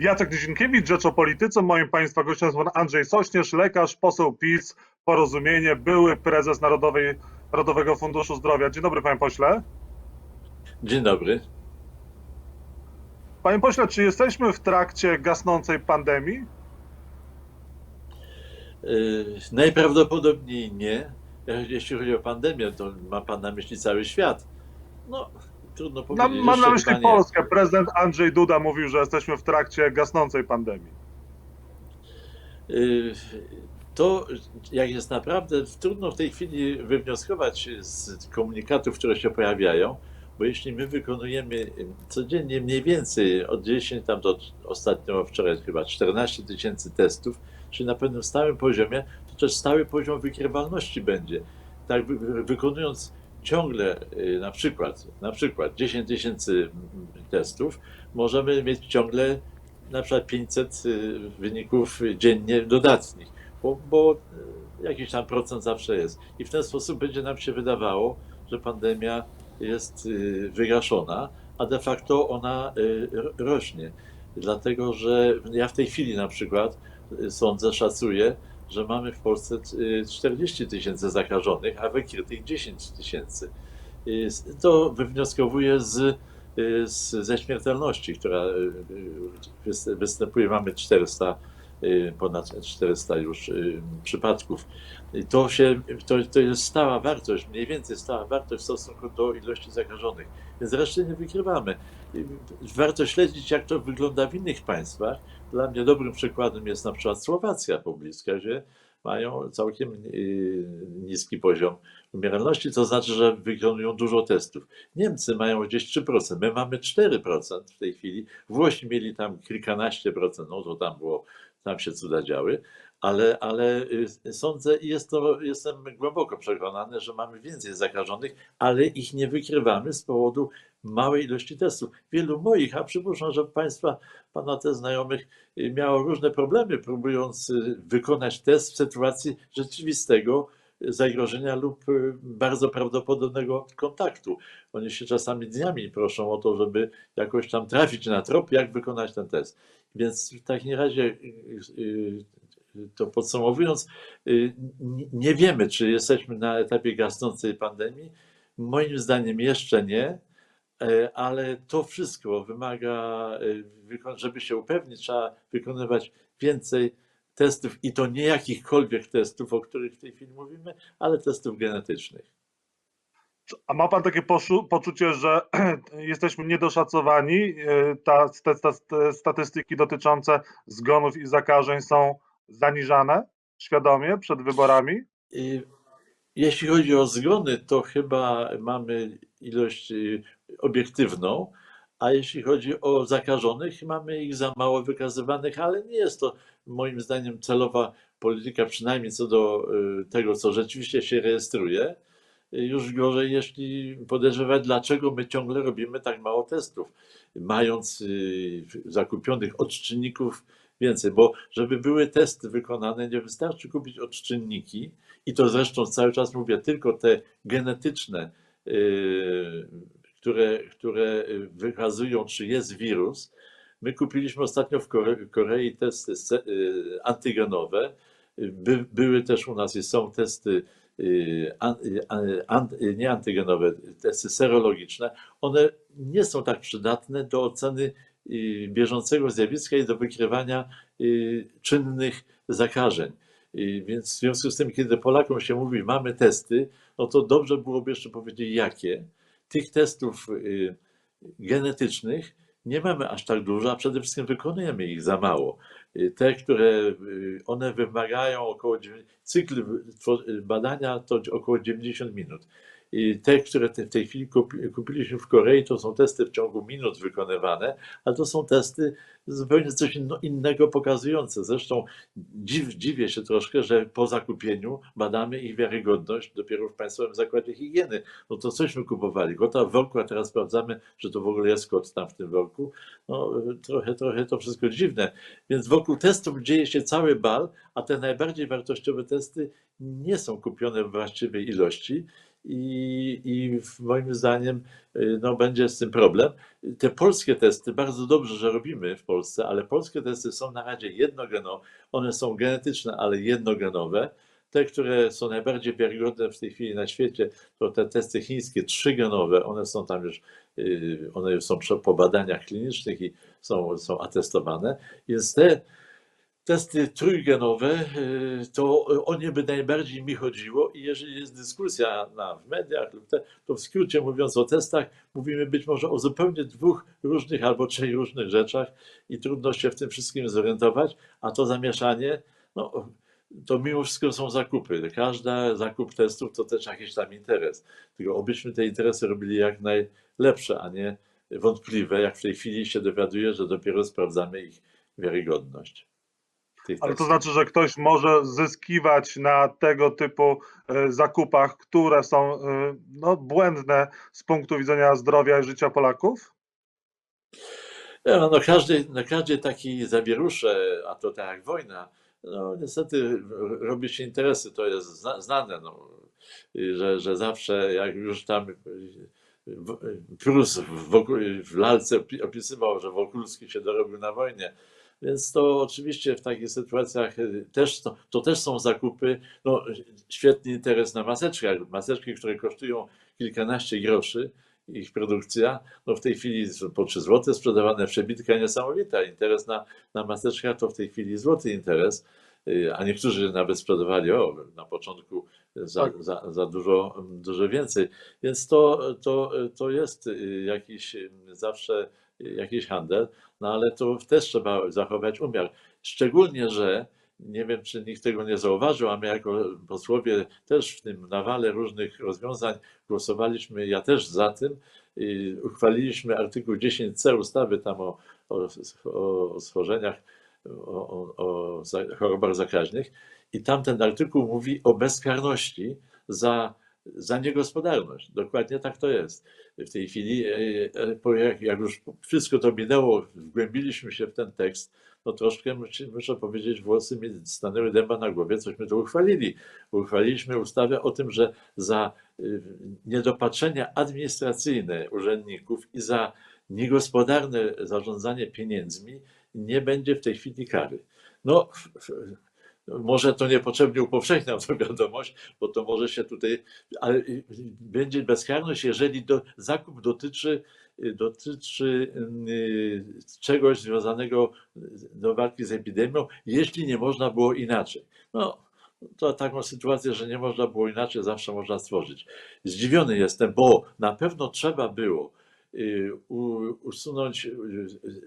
Jacek Nizinkiewicz, Rzecz o Polityce. Moim Państwa gościem jest pan Andrzej Sośnierz, lekarz, poseł PiS, Porozumienie, były prezes Narodowej, Narodowego Funduszu Zdrowia. Dzień dobry, panie pośle. Dzień dobry. Panie pośle, czy jesteśmy w trakcie gasnącej pandemii? Yy, Najprawdopodobniej nie. Jeśli chodzi o pandemię, to ma pan na myśli cały świat. No, trudno No, powiedzieć. mam na jeszcze myśli chyba nie. Polskę. Prezydent Andrzej Duda mówił, że jesteśmy w trakcie gasnącej pandemii. Yy, To, jak jest naprawdę, trudno w tej chwili wywnioskować z komunikatów, które się pojawiają, bo jeśli my wykonujemy codziennie mniej więcej od 10 tam do ostatnio wczoraj chyba 14 tysięcy testów, czyli na pewnym stałym poziomie, to też stały poziom wykrywalności będzie. Tak wy- wy- wykonując ciągle y, na przykład, na przykład 10 tysięcy mm, testów, możemy mieć ciągle na przykład 500 y, wyników dziennie dodatnich, bo, bo y, jakiś tam procent zawsze jest. I w ten sposób będzie nam się wydawało, że pandemia jest wygaszona, a de facto ona ro- rośnie. Dlatego, że ja w tej chwili na przykład sądzę, szacuję, że mamy w Polsce y, 40 tysięcy zakażonych, a wykrytych 10 tysięcy. Y, To wywnioskowuje z, y, z, ze śmiertelności, która y, y, wys- występuje. Mamy 400, y, ponad 400 już y, przypadków. To, się, to, to jest stała wartość, mniej więcej stała wartość w stosunku do ilości zakażonych. Więc reszty nie wykrywamy. Warto śledzić, jak to wygląda w innych państwach. Dla mnie dobrym przykładem jest na przykład Słowacja pobliska, gdzie mają całkiem y, niski poziom umieralności, to znaczy, że wykonują dużo testów. Niemcy mają gdzieś 3%, my mamy 4% w tej chwili. Włosi mieli tam kilkanaście procent, no to tam było, tam się cuda działy, ale, ale y, sądzę i jest jestem głęboko przekonany, że mamy więcej zakażonych, ale ich nie wykrywamy z powodu małej ilości testów. Wielu moich, a przypuszczam, że Państwa, Pana te znajomych y, miało różne problemy, próbując y, wykonać test w sytuacji rzeczywistego zagrożenia lub y, bardzo prawdopodobnego kontaktu. Oni się czasami dniami proszą o to, żeby jakoś tam trafić na trop, jak wykonać ten test. Więc w takim razie, y, y, to podsumowując, nie- wiemy, czy jesteśmy na etapie gasnącej pandemii. Moim zdaniem jeszcze nie, e, ale to wszystko wymaga, żeby się upewnić, trzeba wykonywać więcej testów i to nie jakichkolwiek testów, o których w tej chwili mówimy, ale testów genetycznych. A ma pan takie poczucie, że jesteśmy niedoszacowani? Y, Ta, te, te, te statystyki dotyczące zgonów i zakażeń są zaniżane świadomie przed wyborami? I Jeśli chodzi o zgony, to chyba mamy ilość y, obiektywną, a jeśli chodzi o zakażonych, mamy ich za mało wykazywanych, ale nie jest to moim zdaniem celowa polityka, przynajmniej co do y, tego, co rzeczywiście się rejestruje. Y, Już gorzej, jeśli podejrzewać, dlaczego my ciągle robimy tak mało testów, mając y, zakupionych odczynników więcej, bo żeby były testy wykonane, nie wystarczy kupić odczynniki, i to zresztą cały czas mówię, tylko te genetyczne, yy, które, które wykazują, czy jest wirus. My kupiliśmy ostatnio w Kore- Korei testy yy, antygenowe. By, były też u nas i są testy yy, an, an, nie antygenowe, testy serologiczne. One nie są tak przydatne do oceny bieżącego zjawiska i do wykrywania czynnych zakażeń. Więc w związku z tym, kiedy Polakom się mówi, mamy testy, no to dobrze byłoby jeszcze powiedzieć, jakie. Tych testów y, genetycznych nie mamy aż tak dużo, a przede wszystkim wykonujemy ich za mało. Y, Te, które y, one wymagają około, cykl badania to około 90 minut. I te, które te- w tej chwili kupi- kupiliśmy w Korei, to są testy w ciągu minut wykonywane, ale to są testy zupełnie coś innego pokazujące. Zresztą dziw, dziwię się troszkę, że po zakupieniu badamy ich wiarygodność dopiero w Państwowym Zakładzie Higieny. No to cośmy kupowali. Kota w worku, a teraz sprawdzamy, że to w ogóle jest kot tam w tym worku. No trochę, trochę to wszystko dziwne. Więc wokół testów dzieje się cały bal, a te najbardziej wartościowe testy nie są kupione w właściwej ilości i, i moim zdaniem y, no, będzie z tym problem. Te polskie testy, bardzo dobrze, że robimy w Polsce, ale polskie testy są na razie jednogenowe, one są genetyczne, ale jednogenowe. Te, które są najbardziej wiarygodne w tej chwili na świecie, to te testy chińskie trzygenowe, one są tam już, y, one już są po badaniach klinicznych i są, są atestowane. Więc te testy trójgenowe, y, to o nie by najbardziej mi chodziło i jeżeli jest dyskusja na, w mediach, to w skrócie mówiąc o testach, mówimy być może o zupełnie dwóch różnych albo trzech różnych rzeczach i trudno się w tym wszystkim zorientować, a to zamieszanie, no to mimo wszystko są zakupy. Każdy zakup testów to też jakiś tam interes. Tylko obyśmy te interesy robili jak najlepsze, a nie wątpliwe, jak w tej chwili się dowiaduję, że dopiero sprawdzamy ich wiarygodność. Ale to znaczy, że ktoś może zyskiwać na tego typu e, zakupach, które są e, no, błędne z punktu widzenia zdrowia i życia Polaków? Ja, no każdy, na każdej takiej zawierusze, a to tak jak wojna, no niestety robi się interesy, to jest zna, znane, no, że, że zawsze jak już tam w- Prus w, Woku- w lalce opi- opisywał, że Wokulski się dorobił na wojnie, więc to oczywiście w takich sytuacjach y, też to, to też są zakupy, no świetny interes na maseczkach, maseczki, które kosztują kilkanaście groszy, ich produkcja, no w tej chwili po 3 zł sprzedawane, przebitka niesamowita. Interes na, na maseczkach to w tej chwili złoty interes, y, a niektórzy nawet sprzedawali o, na początku za, Tak. za, za dużo, dużo więcej. Więc to, to, to jest y, jakiś zawsze jakiś handel, no ale to też trzeba zachować umiar. Szczególnie, że nie wiem, czy nikt tego nie zauważył, a my jako posłowie też w tym nawale różnych rozwiązań głosowaliśmy, ja też za tym, i uchwaliliśmy artykuł 10c ustawy tam o, o, o schorzeniach, o, o, o chorobach zakaźnych i tam ten artykuł mówi o bezkarności za, za niegospodarność. Dokładnie tak to jest. W tej chwili, e, e, jak, już wszystko to minęło, wgłębiliśmy się w ten tekst, no troszkę muszę, powiedzieć, włosy mi stanęły dęba na głowie, cośmy to uchwalili. Uchwaliliśmy ustawę o tym, że za y, niedopatrzenia administracyjne urzędników i za niegospodarne zarządzanie pieniędzmi nie będzie w tej chwili kary. No, może to niepotrzebnie upowszechniam tę wiadomość, bo to może się tutaj, ale y, będzie bezkarność, jeżeli do, zakup dotyczy, y, dotyczy y, czegoś związanego do walki z epidemią, jeśli nie można było inaczej. No, to taką sytuację, że nie można było inaczej, zawsze można stworzyć. Zdziwiony jestem, bo na pewno trzeba było usunąć, y,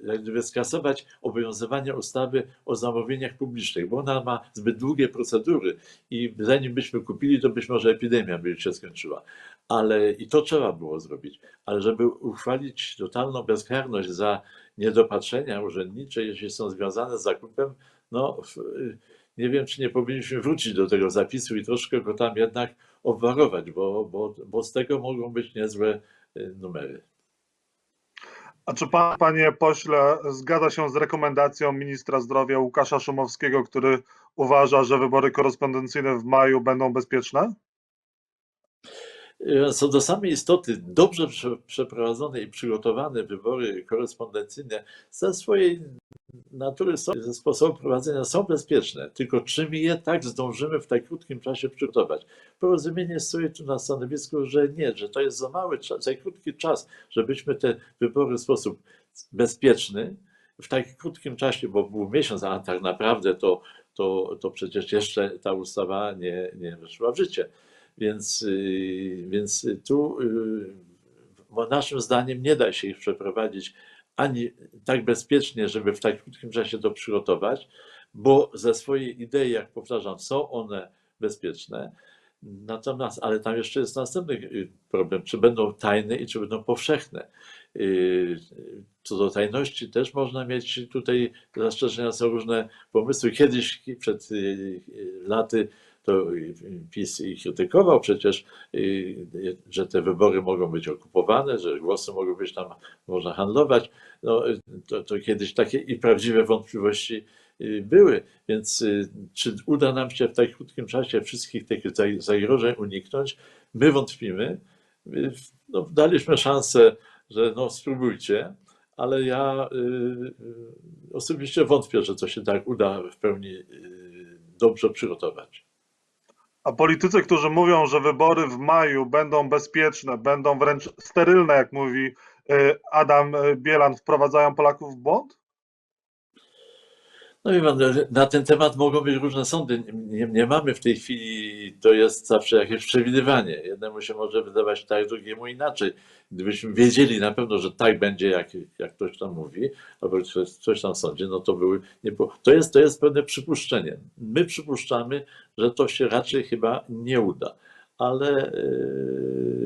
jak gdyby skasować obowiązywanie ustawy o zamówieniach publicznych, bo ona ma zbyt długie procedury i zanim byśmy kupili, to być może epidemia by się skończyła. Ale i to trzeba było zrobić. Ale żeby uchwalić totalną bezkarność za niedopatrzenia urzędnicze, jeśli są związane z zakupem, no w- nie wiem, czy nie powinniśmy wrócić do tego zapisu i troszkę go tam jednak obwarować, bo, bo, bo z tego mogą być niezłe y, numery. A czy pan, panie pośle, zgadza się z rekomendacją ministra zdrowia Łukasza Szumowskiego, który uważa, że wybory korespondencyjne w maju będą bezpieczne? Y, Co do samej istoty, dobrze prze- przeprowadzone i przygotowane wybory korespondencyjne ze swojej natury są, ze sposobu prowadzenia są bezpieczne, tylko czy my je tak zdążymy w tak krótkim czasie przygotować? Porozumienie stoi tu na stanowisku, że nie, że to jest za mały czas, za krótki czas, żebyśmy te wybory w sposób bezpieczny, w tak krótkim czasie, bo był miesiąc, a tak naprawdę to, to, to przecież jeszcze ta ustawa nie, nie weszła w życie. Więc, y, więc tu y, bo naszym zdaniem nie da się ich przeprowadzić ani tak bezpiecznie, żeby w tak krótkim czasie to przygotować, bo ze swojej idei, jak powtarzam, są one bezpieczne. Natomiast, ale tam jeszcze jest następny y, problem, czy będą tajne i czy będą powszechne. Y, Co do tajności też można mieć tutaj zastrzeżenia, są różne pomysły. Kiedyś przed y, laty to PiS ich krytykował przecież, y, że te wybory mogą być okupowane, że głosy mogą być tam, można handlować. No, to, to kiedyś takie i prawdziwe wątpliwości y, były. Więc y, czy uda nam się w tak krótkim czasie wszystkich tych zag- zagrożeń uniknąć? My wątpimy. No, daliśmy szansę, że no spróbujcie, ale ja osobiście wątpię, że to się tak uda w pełni dobrze przygotować. A politycy, którzy mówią, że wybory w maju będą bezpieczne, będą wręcz sterylne, jak mówi y, Adam y, Bielan, wprowadzają Polaków w błąd? No i na ten temat mogą być różne sądy. Nie, nie mamy w tej chwili, to jest zawsze jakieś przewidywanie. Jednemu się może wydawać tak, drugiemu inaczej. Gdybyśmy wiedzieli na pewno, że tak będzie, jak, jak ktoś tam mówi, albo ktoś, ktoś tam sądzi, no to były, nie. To jest, to jest pewne przypuszczenie. My przypuszczamy, że to się raczej chyba nie uda, ale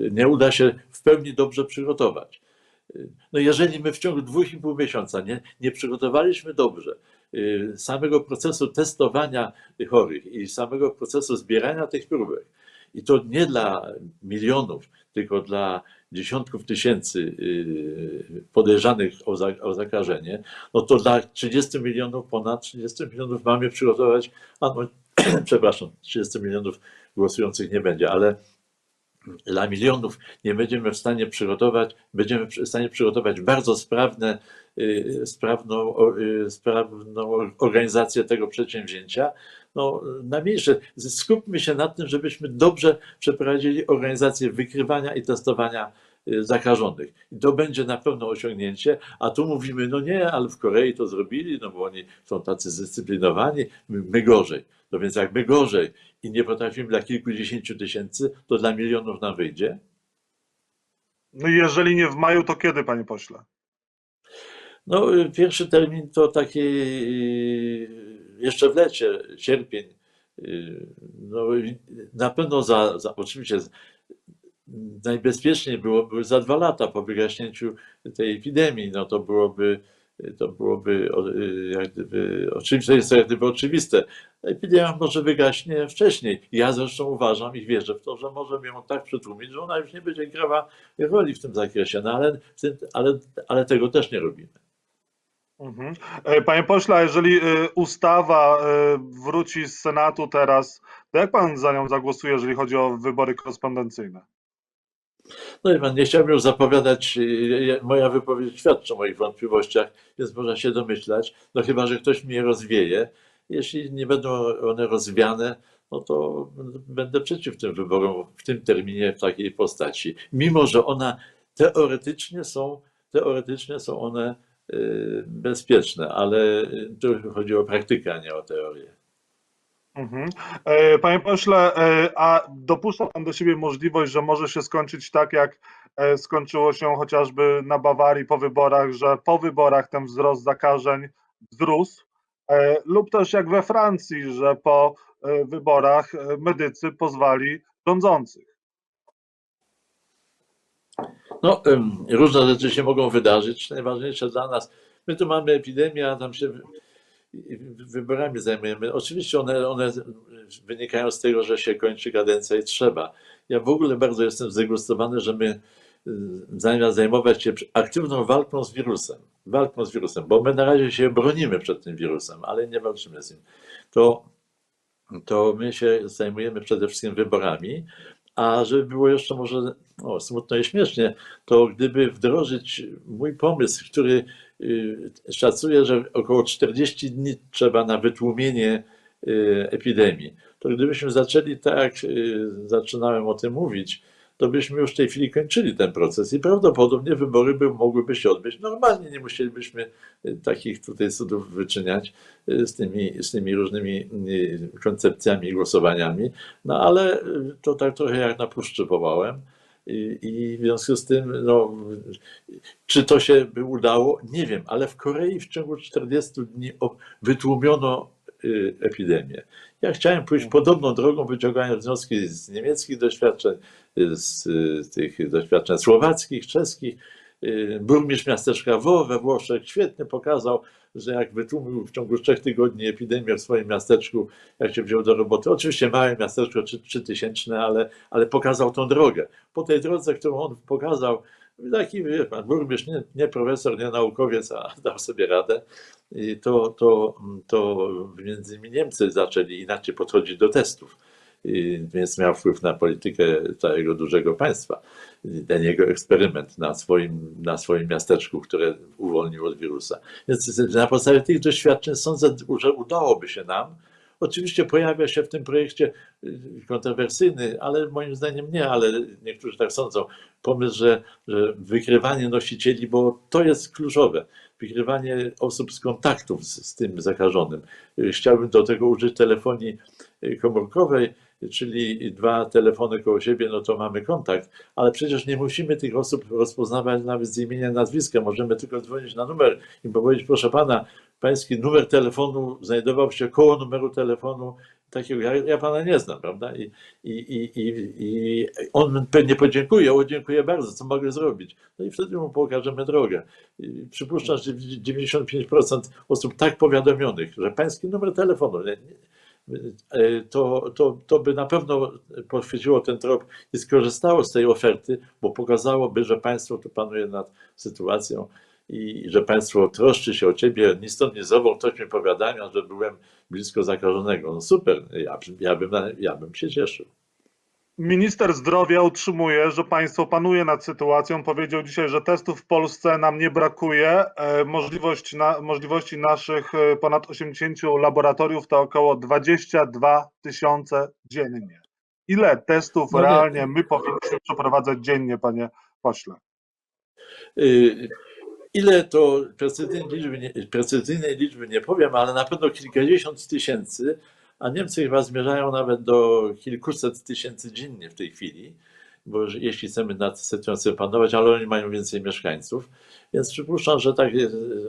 yy, nie uda się w pełni dobrze przygotować. No jeżeli my w ciągu dwóch i pół miesiąca nie, nie przygotowaliśmy dobrze samego procesu testowania chorych i samego procesu zbierania tych próbek, i to nie dla milionów, tylko dla dziesiątków tysięcy y, podejrzanych o, za, o zakażenie, no to dla 30 milionów, ponad 30 milionów mamy przygotować, a no, przepraszam, 30 milionów głosujących nie będzie, ale dla milionów nie będziemy w stanie przygotować, będziemy w stanie przygotować bardzo sprawne, y, sprawną, y, sprawną organizację tego przedsięwzięcia. No, na mniejsze. Skupmy się na tym, żebyśmy dobrze przeprowadzili organizację wykrywania i testowania zakażonych. I to będzie na pewno osiągnięcie, a tu mówimy, no nie, ale w Korei to zrobili, no bo oni są tacy zdyscyplinowani, my, my gorzej. No więc jak my gorzej i nie potrafimy dla kilkudziesięciu tysięcy, to dla milionów nam wyjdzie. No jeżeli nie w maju, to kiedy, panie pośle? No, y, pierwszy termin to taki y, jeszcze w lecie, sierpień. Y, No, na pewno za, za oczywiście najbezpieczniej byłoby za dwa lata po wygaśnięciu tej epidemii. No to byłoby, to byłoby jak gdyby, oczywiste, jest to jak gdyby oczywiste. Epidemia może wygaśnie wcześniej. Ja zresztą uważam i wierzę w to, że możemy ją tak przytłumić, że ona już nie będzie grała roli w tym zakresie, no ale, ale, ale tego też nie robimy. Mhm. E, Panie pośle, jeżeli y, ustawa y, wróci z Senatu teraz, to jak pan za nią zagłosuje, jeżeli chodzi o wybory korespondencyjne? No i pan, nie chciałbym już zapowiadać, y, moja wypowiedź świadczy o moich wątpliwościach, więc można się domyślać, no chyba, że ktoś mnie rozwieje. Jeśli nie będą one rozwiane, no to będę przeciw tym wyborom w tym terminie, w takiej postaci. Mimo, że one teoretycznie są, teoretycznie są one y, bezpieczne, ale y, tu chodzi o praktykę, a nie o teorię. Mhm. E, Panie pośle, e, a dopuszcza pan do siebie możliwość, że może się skończyć tak, jak e, skończyło się chociażby na Bawarii po wyborach, że po wyborach ten wzrost zakażeń wzrósł, lub też jak we Francji, że po wyborach medycy pozwali rządzących. No, różne rzeczy się mogą wydarzyć. Najważniejsze dla nas, my tu mamy epidemię, a tam się wyborami zajmujemy. Oczywiście one, one wynikają z tego, że się kończy kadencja i trzeba. Ja w ogóle bardzo jestem zdegustowany, że my y, zamiast zajmować się aktywną walką z wirusem, walką z wirusem, bo my na razie się bronimy przed tym wirusem, ale nie walczymy z nim, to, to my się zajmujemy przede wszystkim wyborami, a żeby było jeszcze może smutno i śmiesznie, to gdyby wdrożyć mój pomysł, który szacuje, że około 40 dni trzeba na wytłumienie y, epidemii, to gdybyśmy zaczęli tak, y, zaczynałem o tym mówić, to byśmy już w tej chwili kończyli ten proces i prawdopodobnie wybory by, mogłyby się odbyć normalnie. Nie musielibyśmy y, takich tutaj cudów wyczyniać y, z tymi, z tymi różnymi y, koncepcjami i głosowaniami. No ale y, to tak trochę jak na puszczy wołałem. I, I w związku z tym, no, czy to się by udało? Nie wiem, ale w Korei w ciągu 40 dni wytłumiono y, epidemię. Ja chciałem pójść podobną drogą, wyciągając wnioski z niemieckich doświadczeń, y, z y, tych doświadczeń słowackich, czeskich. Burmistrz miasteczka Wo we Włoszech świetnie pokazał, że jak wytłumił w ciągu trzech tygodni epidemię w swoim miasteczku, jak się wziął do roboty. Oczywiście małe miasteczko, trzy- trzytysięczne, ale, ale pokazał tą drogę. Po tej drodze, którą on pokazał, Taki, wie pan, burmistrz, nie, nie profesor, nie naukowiec, a dał sobie radę. I to, to, to między innymi Niemcy zaczęli inaczej podchodzić do testów. Więc miał wpływ na politykę całego dużego państwa. Ten jego eksperyment na swoim, na swoim miasteczku, które uwolnił od wirusa. Więc na podstawie tych doświadczeń sądzę, że udałoby się nam. Oczywiście pojawia się w tym projekcie kontrowersyjny, ale moim zdaniem nie, ale niektórzy tak sądzą, pomysł, że, że wykrywanie nosicieli, bo to jest kluczowe. Wykrywanie osób z kontaktów z, z tym zakażonym. Chciałbym do tego użyć telefonii komórkowej, czyli dwa telefony koło siebie, no to mamy kontakt, ale przecież nie musimy tych osób rozpoznawać nawet z imienia, nazwiska. Możemy tylko dzwonić na numer i powiedzieć, proszę pana, pański numer telefonu znajdował się koło numeru telefonu takiego, ja, ja pana nie znam, prawda? I, i, i, i, I on pewnie podziękuje, o dziękuję bardzo, co mogę zrobić? No i wtedy mu pokażemy drogę. I przypuszczam, że 95% osób tak powiadomionych, że pański numer telefonu, nie, nie, to, to, to by na pewno pochwyciło ten trop i skorzystało z tej oferty, bo pokazałoby, że państwo tu panuje nad sytuacją i że państwo troszczy się o ciebie, ni stąd, ni zowąd, ktoś mi powiadamia, że byłem blisko zakażonego. No super, ja, ja, bym, ja bym się cieszył. Minister zdrowia utrzymuje, że państwo panuje nad sytuacją. Powiedział dzisiaj, że testów w Polsce nam nie brakuje. E, Możliwość na, możliwości naszych e, ponad 80 laboratoriów to około 22 tysiące dziennie. Ile testów No nie. realnie my powinniśmy przeprowadzać dziennie, panie pośle? Y, Ile to precyzyjnej liczby, precyzyjnej liczby nie powiem, ale na pewno kilkadziesiąt tysięcy, a Niemcy chyba zmierzają nawet do kilkuset tysięcy dziennie w tej chwili, bo jeśli chcemy nad sytuacją panować, ale oni mają więcej mieszkańców, więc przypuszczam, że tak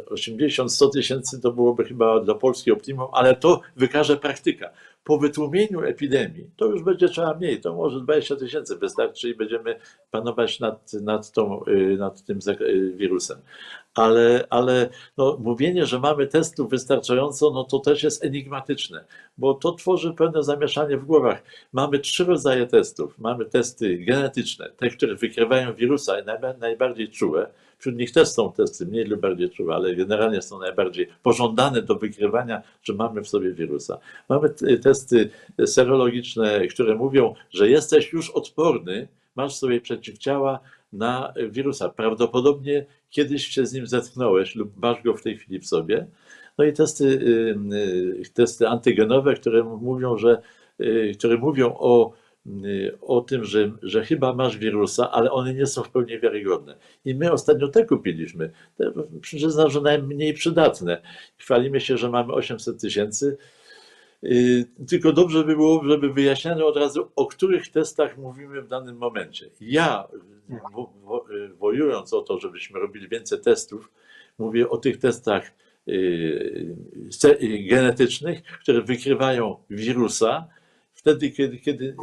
80-100 tysięcy to byłoby chyba dla Polski optimum, ale to wykaże praktyka. Po wytłumieniu epidemii to już będzie trzeba mniej, to może 20 tysięcy wystarczy i będziemy panować nad, nad, tą, y, nad tym y, wirusem. Ale, ale no, mówienie, że mamy testów wystarczająco, no to też jest enigmatyczne, bo to tworzy pewne zamieszanie w głowach. Mamy trzy rodzaje testów. Mamy testy genetyczne, te, które wykrywają wirusa, najba- najbardziej czułe. Wśród nich też są testy mniej lub bardziej czułe, ale generalnie są najbardziej pożądane do wykrywania, że mamy w sobie wirusa. Mamy testy serologiczne, które mówią, że jesteś już odporny, masz sobie przeciwciała na wirusa. Prawdopodobnie kiedyś się z nim zetknąłeś lub masz go w tej chwili w sobie. No i testy, y, y, testy antygenowe, które mówią, że, y, które mówią o, o tym, że, że chyba masz wirusa, ale one nie są w pełni wiarygodne. I my ostatnio te kupiliśmy. Te, przyznam, że najmniej przydatne. Chwalimy się, że mamy 800 tysięcy. Y, Tylko dobrze by było, żeby wyjaśniano od razu, o których testach mówimy w danym momencie. Ja, y, wojując o to, żebyśmy robili więcej testów, mówię o tych testach y, y, genetycznych, które wykrywają wirusa. Wtedy, kiedy, kiedy,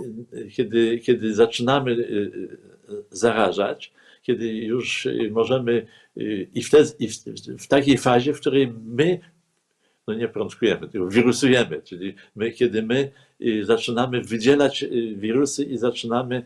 kiedy, kiedy zaczynamy y, y, zarażać, kiedy już możemy y, i, wtedy, i w, w takiej fazie, w której my no nie prączkujemy, tylko wirusujemy, czyli my, kiedy my zaczynamy wydzielać wirusy i zaczynamy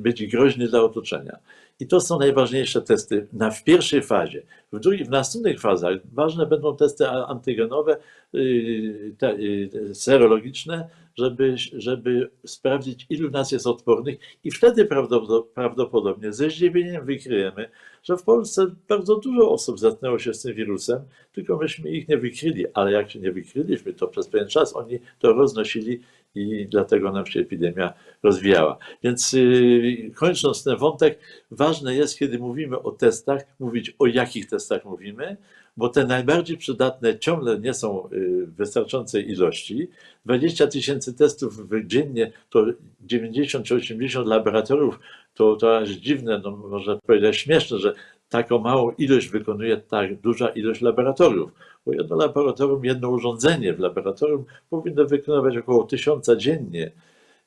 być groźni dla otoczenia. I to są najważniejsze testy na, w pierwszej fazie. W, drugiej, w następnych fazach ważne będą testy antygenowe, y, te, y, serologiczne, żeby, żeby sprawdzić, ilu nas jest odpornych, i wtedy prawdopo- prawdopodobnie ze zdziwieniem wykryjemy, że w Polsce bardzo dużo osób zetknęło się z tym wirusem, tylko myśmy ich nie wykryli, ale jak się nie wykryliśmy, to przez pewien czas oni to roznosili i dlatego nam się epidemia rozwijała. Więc yy, kończąc ten wątek, ważne jest, kiedy mówimy o testach, mówić o jakich testach mówimy, bo te najbardziej przydatne ciągle nie są yy, w wystarczającej ilości. 20 tysięcy testów dziennie to 90 czy 80 laboratoriów, to, to aż dziwne, no można powiedzieć śmieszne, że taką małą ilość wykonuje tak duża ilość laboratoriów. Bo jedno laboratorium, jedno urządzenie w laboratorium powinno wykonywać około tysiąca dziennie,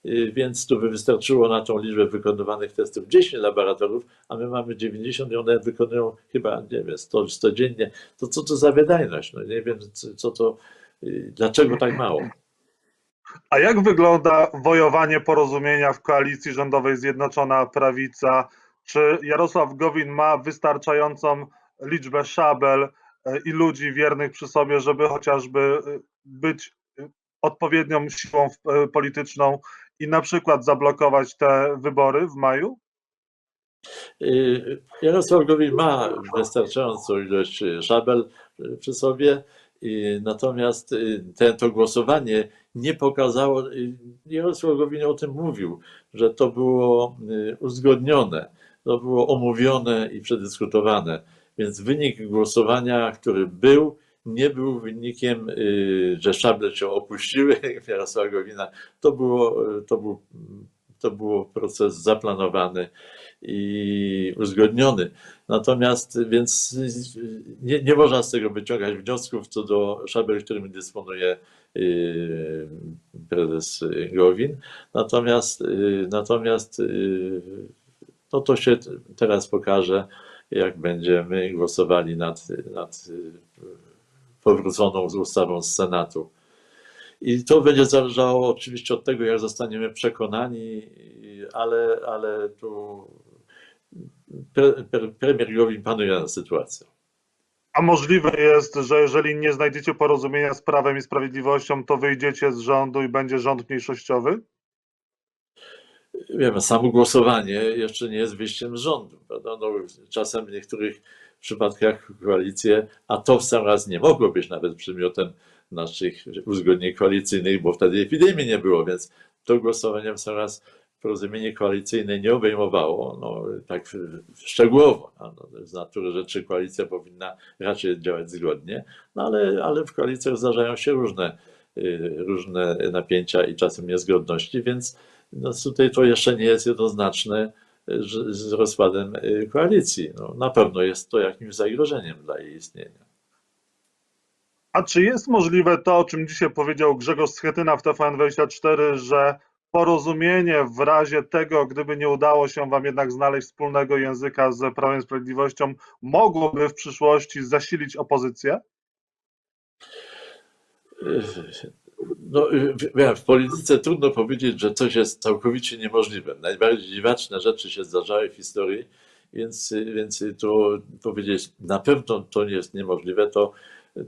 Y, więc tu by wystarczyło na tą liczbę wykonywanych testów 10 laboratoriów, a my mamy 90 i one wykonują chyba, nie wiem, 100, 100 dziennie. To co to za wydajność? No nie wiem, co- to, y, dlaczego tak mało? A jak wygląda wojowanie porozumienia w koalicji rządowej Zjednoczona Prawica Czy Jarosław Gowin ma wystarczającą liczbę szabel e, i ludzi wiernych przy sobie, żeby chociażby e, być e, odpowiednią siłą polityczną i na przykład zablokować te wybory w maju? Jarosław Gowin ma wystarczającą ilość szabel przy sobie, natomiast to głosowanie nie pokazało, Jarosław Gowin o tym mówił, że to było uzgodnione, to było omówione i przedyskutowane, więc wynik głosowania, który był, nie był wynikiem, y, że szable się opuściły Jarosława Gowina, to było, y, to był, to było proces zaplanowany i uzgodniony. Natomiast więc nie, nie można z tego wyciągać wniosków co do szabel, którymi dysponuje yy, prezes Gowin. Natomiast, natomiast no to się teraz pokaże, jak będziemy głosowali nad, nad yy, powróconą ustawą z Senatu. I to będzie zależało oczywiście od tego, jak zostaniemy przekonani, ale, ale tu pre, pre, premier Gowin panuje nad sytuacją. A możliwe jest, że jeżeli nie znajdziecie porozumienia z Prawem i Sprawiedliwością, to wyjdziecie z rządu i będzie rząd mniejszościowy? Wiemy, samo głosowanie jeszcze nie jest wyjściem z rządu. No, czasem w niektórych przypadkach koalicje, a to w sam raz nie mogło być nawet przedmiotem naszych uzgodnień koalicyjnych, bo wtedy epidemii nie było, więc to głosowanie w sam raz porozumienie koalicyjne nie obejmowało, no, tak szczegółowo. No, z natury rzeczy koalicja powinna raczej działać zgodnie, no, ale, ale w koalicjach zdarzają się różne, y, różne napięcia i czasem niezgodności, więc no, tutaj to jeszcze nie jest jednoznaczne y, że- z rozkładem y, koalicji. No, na pewno jest to jakimś zagrożeniem dla jej istnienia. A czy jest możliwe to, o czym dzisiaj powiedział Grzegorz Schetyna w TVN24, że porozumienie w razie tego, gdyby nie udało się wam jednak znaleźć wspólnego języka z Prawem i Sprawiedliwością, mogłoby w przyszłości zasilić opozycję? No, w, w polityce trudno powiedzieć, że coś jest całkowicie niemożliwe. Najbardziej dziwaczne rzeczy się zdarzały w historii, więc, więc to powiedzieć na pewno to nie jest niemożliwe. To,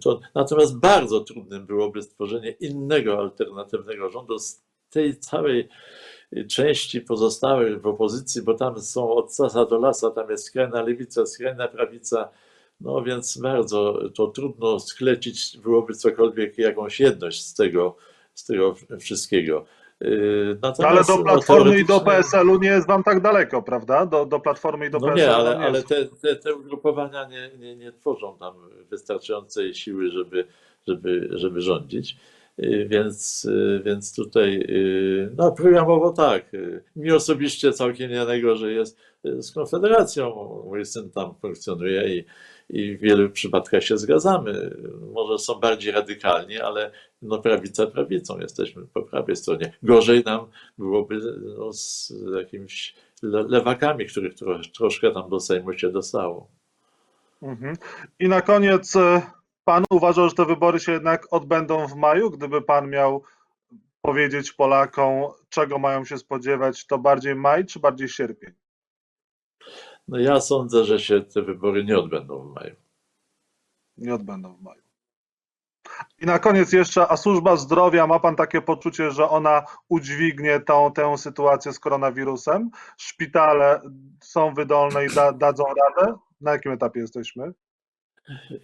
to, natomiast bardzo trudnym byłoby stworzenie innego, alternatywnego rządu z tej całej części pozostałych w opozycji, bo tam są od lasa do lasa, tam jest skrajna lewica, skrajna prawica, no więc bardzo to trudno sklecić byłoby cokolwiek, jakąś jedność z tego, z tego wszystkiego. Yy, No, ale natomiast, do Platformy i do PSL-u nie jest wam tak daleko, prawda? Do, do Platformy i do No PSL-u. nie, ale, to ale te, te, te ugrupowania nie, nie, nie tworzą tam wystarczającej siły, żeby, żeby, żeby rządzić. Yy, Więc, yy, więc tutaj, no programowo tak. Mi osobiście całkiem nie najgorzej jest z Konfederacją. Mój syn tam funkcjonuje i, i w wielu przypadkach się zgadzamy. Może są bardziej radykalni, ale no prawica prawicą, jesteśmy po prawej stronie. Gorzej nam byłoby no, z jakimiś le- lewakami, których tro, troszkę tam do Sejmu się dostało. Mhm. I na koniec, e, pan uważa, że te wybory się jednak odbędą w maju? Gdyby pan miał powiedzieć Polakom, czego mają się spodziewać, to bardziej maj czy bardziej sierpień? No ja sądzę, że się te wybory nie odbędą w maju. Nie odbędą w maju. I na koniec jeszcze, a służba zdrowia, ma pan takie poczucie, że ona udźwignie tą, tę sytuację z koronawirusem? Szpitale są wydolne i da, dadzą radę? Na jakim etapie jesteśmy?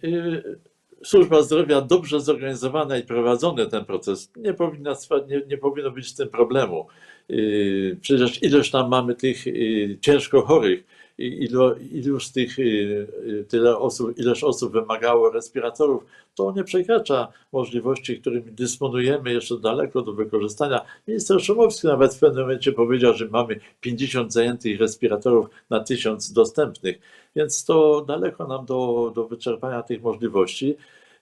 Yy, Służba zdrowia dobrze zorganizowana i prowadzony ten proces nie, powinna, nie, nie powinno być z tym problemu. Yy, Przecież ileż tam mamy tych yy, ciężko chorych, ilu z tych, yy, yy, tyle osób, ileż osób wymagało respiratorów, to nie przekracza możliwości, którymi dysponujemy jeszcze daleko do wykorzystania. Minister Szumowski nawet w pewnym momencie powiedział, że mamy 50 zajętych respiratorów na 1000 dostępnych, więc to daleko nam do, do wyczerpania tych możliwości.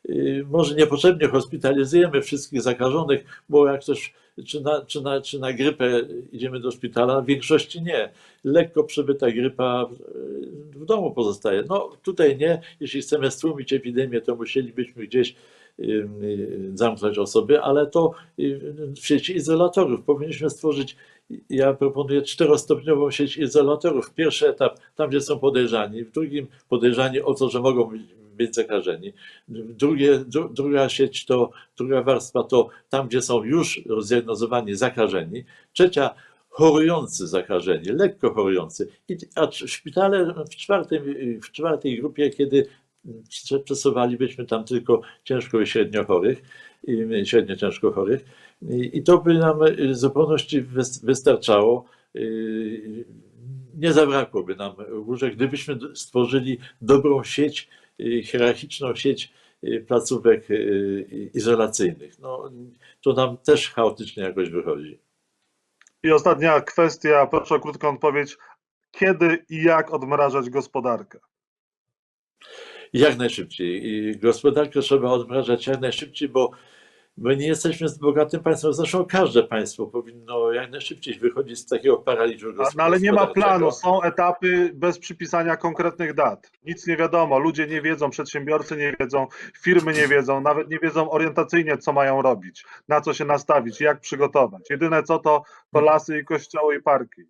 Yy, Może niepotrzebnie hospitalizujemy wszystkich zakażonych, bo jak ktoś czy na, czy, na, czy na grypę idziemy do szpitala, w większości nie. Lekko przebyta grypa w domu pozostaje. No tutaj nie. Jeśli chcemy stłumić epidemię, to musielibyśmy gdzieś yy, yy, zamknąć osoby, ale to w sieci izolatorów powinniśmy stworzyć ja proponuję czterostopniową sieć izolatorów. Pierwszy etap, tam gdzie są podejrzani, w drugim podejrzani o to, że mogą być- zakażeni. Drugie, dru, druga sieć to, druga warstwa to tam, gdzie są już rozdiagnozowani zakażeni. Trzecia, chorujący zakażeni, lekko chorujący. I, a c- szpitale w, czwartym, w czwartej grupie, kiedy prze- przesuwalibyśmy tam tylko ciężko i średnio chorych, i średnio ciężko chorych. I, i to by nam y, w zupełności wys- wystarczało. Y, Nie zabrakłoby nam łóżek, gdybyśmy stworzyli dobrą sieć, y, hierarchiczną sieć y, placówek y, izolacyjnych. No, to nam też chaotycznie jakoś wychodzi. I ostatnia kwestia, proszę o krótką odpowiedź. Kiedy i jak odmrażać gospodarkę? Jak najszybciej. I gospodarkę trzeba odmrażać jak najszybciej, bo my nie jesteśmy z bogatym państwem. Zresztą każde państwo powinno jak najszybciej wychodzić z takiego paraliżu gospodarczego. No ale nie ma planu, są etapy bez przypisania konkretnych dat. Nic nie wiadomo, ludzie nie wiedzą, przedsiębiorcy nie wiedzą, firmy nie wiedzą, nawet nie wiedzą orientacyjnie, co mają robić, na co się nastawić, jak przygotować. Jedyne co to, to lasy i kościoły i parki.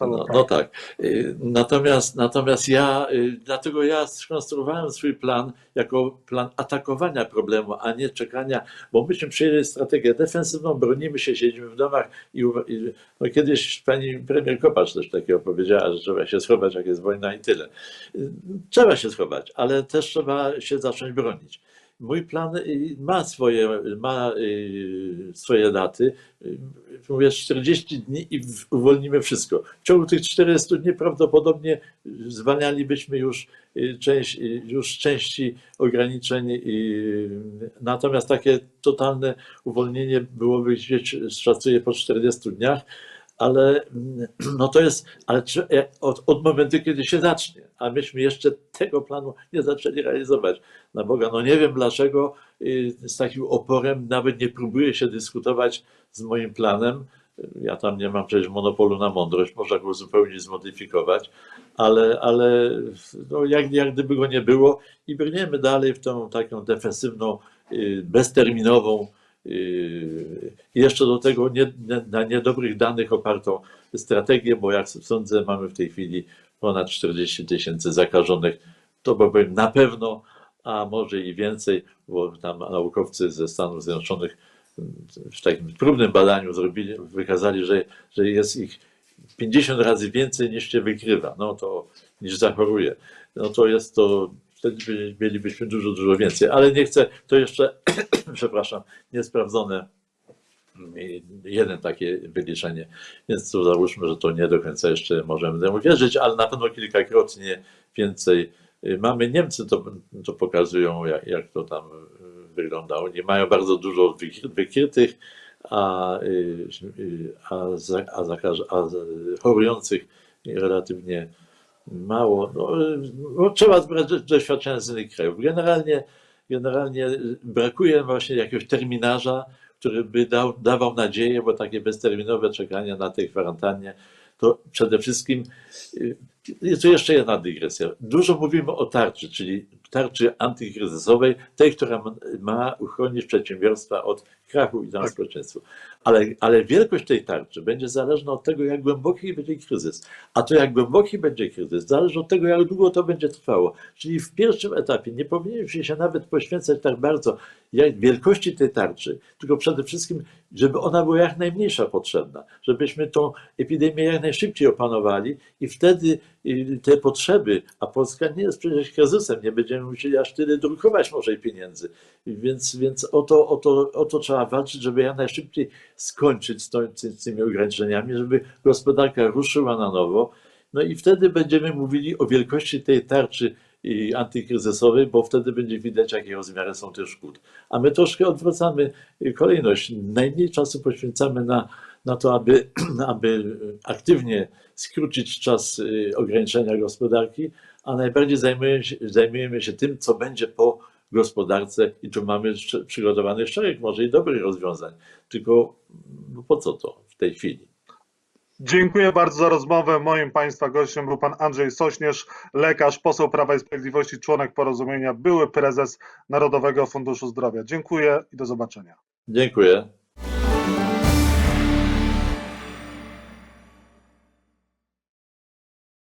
No, no tak. Y, Natomiast, natomiast ja, y, dlatego ja skonstruowałem swój plan jako plan atakowania problemu, a nie czekania, bo myśmy przyjęli strategię defensywną, bronimy się, siedzimy w domach i, i no kiedyś pani premier Kopacz też takiego powiedziała, że trzeba się schować, jak jest wojna i tyle. Y, Trzeba się schować, ale też trzeba się zacząć bronić. Mój plan y, ma swoje, ma y, swoje daty. Y, Mówię 40 dni i uwolnimy wszystko. W ciągu tych 40 dni prawdopodobnie zwalnialibyśmy już część, już części ograniczeń. Natomiast takie totalne uwolnienie byłoby gdzieś, szacuję, po 40 dniach, ale mm, no to jest, ale e, od, od momentu, kiedy się zacznie, a myśmy jeszcze tego planu nie zaczęli realizować. Na Boga, no nie wiem dlaczego y, z takim oporem nawet nie próbuje się dyskutować z moim planem. Ja tam nie mam przecież monopolu na mądrość, można go zupełnie zmodyfikować, ale, ale no jak, jak gdyby go nie było i brniemy dalej w tą taką defensywną, y, bezterminową, jeszcze do tego nie, na niedobrych danych opartą strategię, bo jak sądzę, mamy w tej chwili ponad 40 tysięcy zakażonych. To powiem na pewno, a może i więcej, bo tam naukowcy ze Stanów Zjednoczonych w takim próbnym badaniu zrobili, wykazali, że, że jest ich 50 razy więcej niż się wykrywa, no to niż zachoruje. No to jest to, wtedy by- mielibyśmy dużo, dużo więcej. Ale nie chcę, to jeszcze, przepraszam, niesprawdzone mm, jeden takie wyliczenie. Więc tu załóżmy, że to nie do końca jeszcze możemy temu wierzyć, ale na pewno kilkakrotnie więcej. Y, Mamy Niemcy, to, to pokazują, jak, jak to tam y, wygląda. Oni mają bardzo dużo wykry- wykrytych, a, y, a, a, a z- chorujących relatywnie mało. No, no, trzeba zbrać do- doświadczenia z innych krajów. Generalnie, generalnie brakuje właśnie jakiegoś terminarza, który by dał, dawał nadzieję, bo takie bezterminowe czekanie na tej kwarantannie to przede wszystkim y, tu jeszcze jedna dygresja. Dużo mówimy o tarczy, czyli tarczy antykryzysowej, tej, która ma- uchronić przedsiębiorstwa od krachu i tam Tak. Ale, ale wielkość tej tarczy będzie zależna od tego, jak głęboki będzie kryzys. A to, jak głęboki będzie kryzys, zależy od tego, jak długo to będzie trwało. Czyli w pierwszym etapie nie powinniśmy się nawet poświęcać tak bardzo jak wielkości tej tarczy, tylko przede wszystkim, żeby ona była jak najmniejsza potrzebna, żebyśmy tą epidemię jak najszybciej opanowali i wtedy te potrzeby, a Polska nie jest przecież kryzysem, nie będziemy musieli aż tyle drukować może pieniędzy, więc, więc o, to, o, to, o to trzeba walczyć, żeby jak najszybciej skończyć z, to, z tymi ograniczeniami, żeby gospodarka ruszyła na nowo, no i wtedy będziemy mówili o wielkości tej tarczy antykryzysowej, bo wtedy będzie widać, jakie rozmiary są tych szkód. A my troszkę odwracamy kolejność. Najmniej czasu poświęcamy na, na to, aby, aby aktywnie skrócić czas y, ograniczenia gospodarki, a najbardziej zajmujemy się, zajmujemy się tym, co będzie po gospodarce i tu mamy przygotowany szereg może i dobrych rozwiązań. Tylko no po co to w tej chwili? Dziękuję bardzo za rozmowę. Moim Państwa gościem był Pan Andrzej Sośnierz, lekarz, poseł Prawa i Sprawiedliwości, członek porozumienia, były prezes Narodowego Funduszu Zdrowia. Dziękuję i do zobaczenia. Dziękuję.